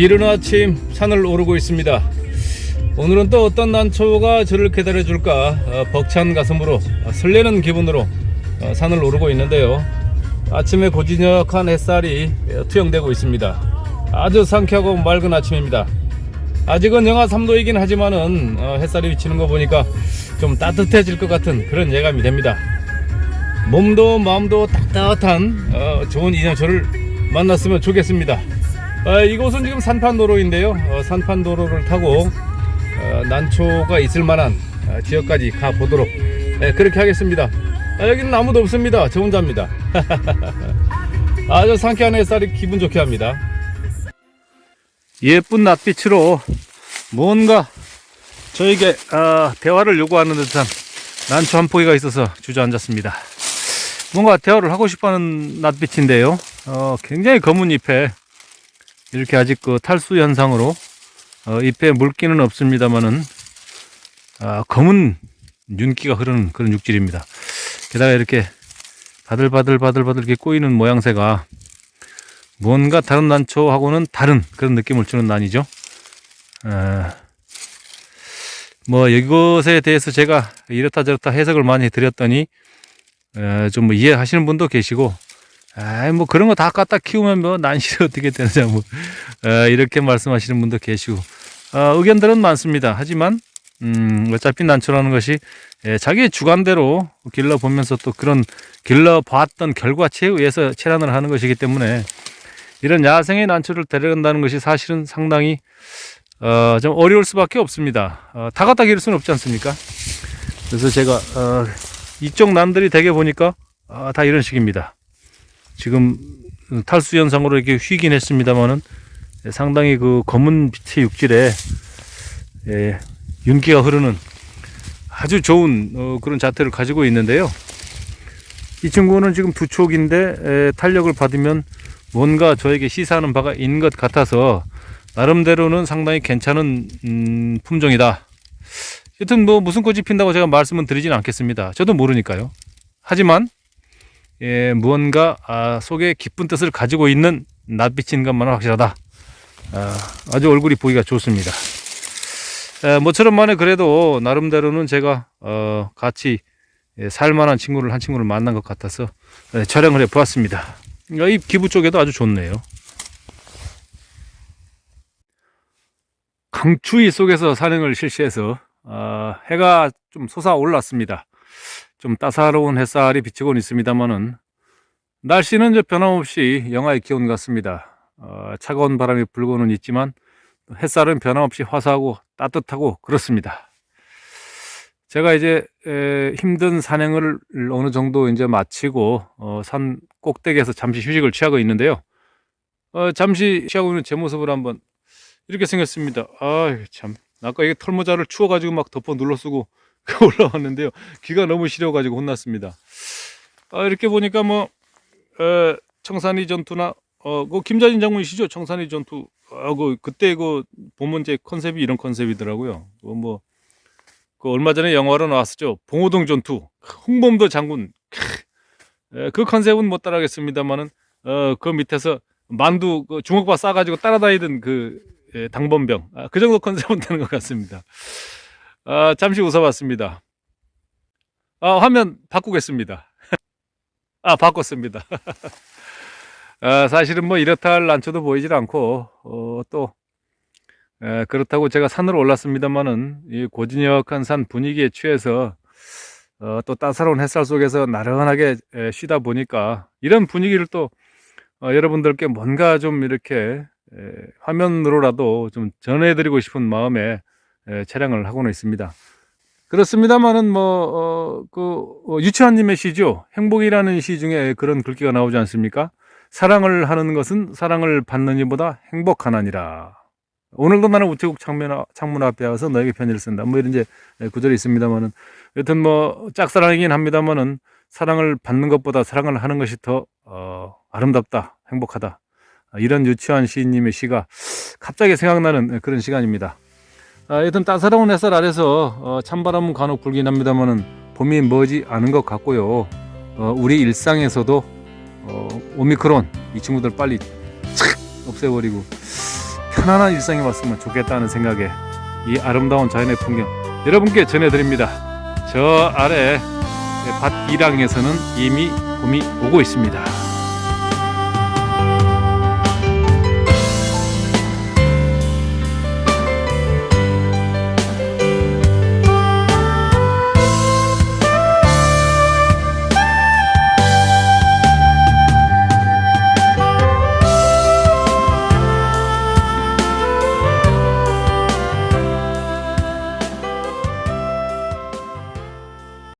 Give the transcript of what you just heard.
이른 아침 산을 오르고 있습니다. 오늘은 또 어떤 난초가 저를 기다려 줄까 어, 벅찬 가슴으로 어, 설레는 기분으로 어, 산을 오르고 있는데요. 아침에 고진역한 햇살이 어, 투영되고 있습니다. 아주 상쾌하고 맑은 아침입니다. 아직은 영하 3도이긴 하지만은 어, 햇살이 비치는 거 보니까 좀 따뜻해질 것 같은 그런 예감이 됩니다. 몸도 마음도 따뜻한 어, 좋은 인연초를 만났으면 좋겠습니다. 어, 이곳은 지금 산판도로인데요. 어, 산판도로를 타고 어, 난초가 있을 만한 어, 지역까지 가 보도록 예, 그렇게 하겠습니다. 아, 여기는 아무도 없습니다. 저 혼자입니다. 아주 상쾌한 햇살이 기분 좋게 합니다. 예쁜 낮빛으로 뭔가 저에게 아, 대화를 요구하는 듯한 난초 한 포기가 있어서 주저앉았습니다. 뭔가 대화를 하고 싶어하는 낮빛인데요. 어, 굉장히 검은 잎에 이렇게 아직 그 탈수 현상으로 어, 잎에 물기는 없습니다만은 아, 검은 윤기가 흐르는 그런 육질입니다. 게다가 이렇게 바들바들바들바들 이렇게 꼬이는 모양새가 뭔가 다른 난초하고는 다른 그런 느낌을 주는 난이죠. 아, 뭐 이것에 대해서 제가 이렇다 저렇다 해석을 많이 드렸더니 좀뭐 이해하시는 분도 계시고 아이 뭐 그런 거 다 갖다 키우면 뭐 난실이 어떻게 되느냐 뭐 어, 이렇게 말씀하시는 분도 계시고 어, 의견들은 많습니다. 하지만 음, 어차피 난초라는 것이 예, 자기의 주관대로 길러 보면서 또 그런 길러 봤던 결과치에 의해서 체란을 하는 것이기 때문에 이런 야생의 난초를 데려간다는 것이 사실은 상당히 어, 좀 어려울 수밖에 없습니다. 어, 다 갖다 기를 수는 없지 않습니까? 그래서 제가 어, 이쪽 난들이 대개 보니까 아, 다 이런 식입니다. 지금 탈수 현상으로 이렇게 휘긴 했습니다만은 상당히 그 검은 빛의 육질에 예, 윤기가 흐르는 아주 좋은 어, 그런 자태를 가지고 있는데요. 이 친구는 지금 두 촉인데 에, 탄력을 받으면 뭔가 저에게 시사하는 바가 있는 것 같아서 나름대로는 상당히 괜찮은 음, 품종이다. 여튼 뭐 무슨 꽃이 핀다고 제가 말씀은 드리진 않겠습니다. 저도 모르니까요. 하지만 예, 무언가 아, 속에 깊은 뜻을 가지고 있는 낯빛인 것만은 확실하다. 아, 아주 얼굴이 보기가 좋습니다. 에, 모처럼 만에 그래도 나름대로는 제가 어, 같이 예, 살만한 친구를 한 친구를 만난 것 같아서 예, 촬영을 해 보았습니다. 이 기부 쪽에도 아주 좋네요. 강추위 속에서 산행을 실시해서 어, 해가 좀 솟아올랐습니다. 좀 따사로운 햇살이 비치곤 있습니다만은 날씨는 이제 변함없이 영하의 기온 같습니다. 어, 차가운 바람이 불고는 있지만 햇살은 변함없이 화사하고 따뜻하고 그렇습니다. 제가 이제 에, 힘든 산행을 어느 정도 이제 마치고 어, 산 꼭대기에서 잠시 휴식을 취하고 있는데요. 어, 잠시 취하고 있는 제 모습을 한번 이렇게 생겼습니다. 아, 참. 아까 이게 털모자를 추워가지고 막 덮어 눌러 쓰고 올라왔는데요. 귀가 너무 시려가지고 혼났습니다. 아, 이렇게 보니까 뭐, 에, 청산리 전투나, 어, 그 김자진 장군이시죠? 청산리 전투. 아, 그, 그때 그, 보면 제 컨셉이 이런 컨셉이더라고요. 그 뭐, 그 얼마 전에 영화로 나왔었죠. 봉오동 전투. 홍범도 장군. 에, 그 컨셉은 못 따라하겠습니다만은, 어, 그 밑에서 만두, 그 주먹밥 싸가지고 따라다니던 그, 예, 당번병. 아, 그 정도 컨셉은 되는 것 같습니다. 아, 잠시 웃어봤습니다. 아, 화면 바꾸겠습니다. 아, 바꿨습니다. 아, 사실은 뭐 이렇다 할 난초도 보이질 않고, 어, 또, 에, 그렇다고 제가 산으로 올랐습니다만은, 이 고진역한 산 분위기에 취해서, 어, 또 따사로운 햇살 속에서 나른하게 에, 쉬다 보니까, 이런 분위기를 또, 어, 여러분들께 뭔가 좀 이렇게 에, 화면으로라도 좀 전해드리고 싶은 마음에 에, 촬영을 하고는 있습니다. 그렇습니다만은 뭐, 어, 그, 어, 유치원님의 시죠. 행복이라는 시 중에 그런 글귀가 나오지 않습니까? 사랑을 하는 것은 사랑을 받는 이보다 행복하나니라. 오늘도 나는 우체국 창문, 창문 앞에 와서 너에게 편지를 쓴다. 뭐 이런 이제 구절이 있습니다만은 여튼 뭐 짝사랑이긴 합니다만은 사랑을 받는 것보다 사랑을 하는 것이 더, 어, 아름답다. 행복하다. 이런 유치원 시인님의 시가 갑자기 생각나는 그런 시간입니다. 아, 여튼 따사로운 햇살 아래서 어, 찬바람은 간혹 불긴 합니다만은 봄이 머지 않은 것 같고요. 어, 우리 일상에서도 어, 오미크론 이 친구들 빨리 착 없애버리고 편안한 일상이 왔으면 좋겠다는 생각에 이 아름다운 자연의 풍경 여러분께 전해드립니다. 저 아래 밭 이랑에서는 이미 봄이 오고 있습니다.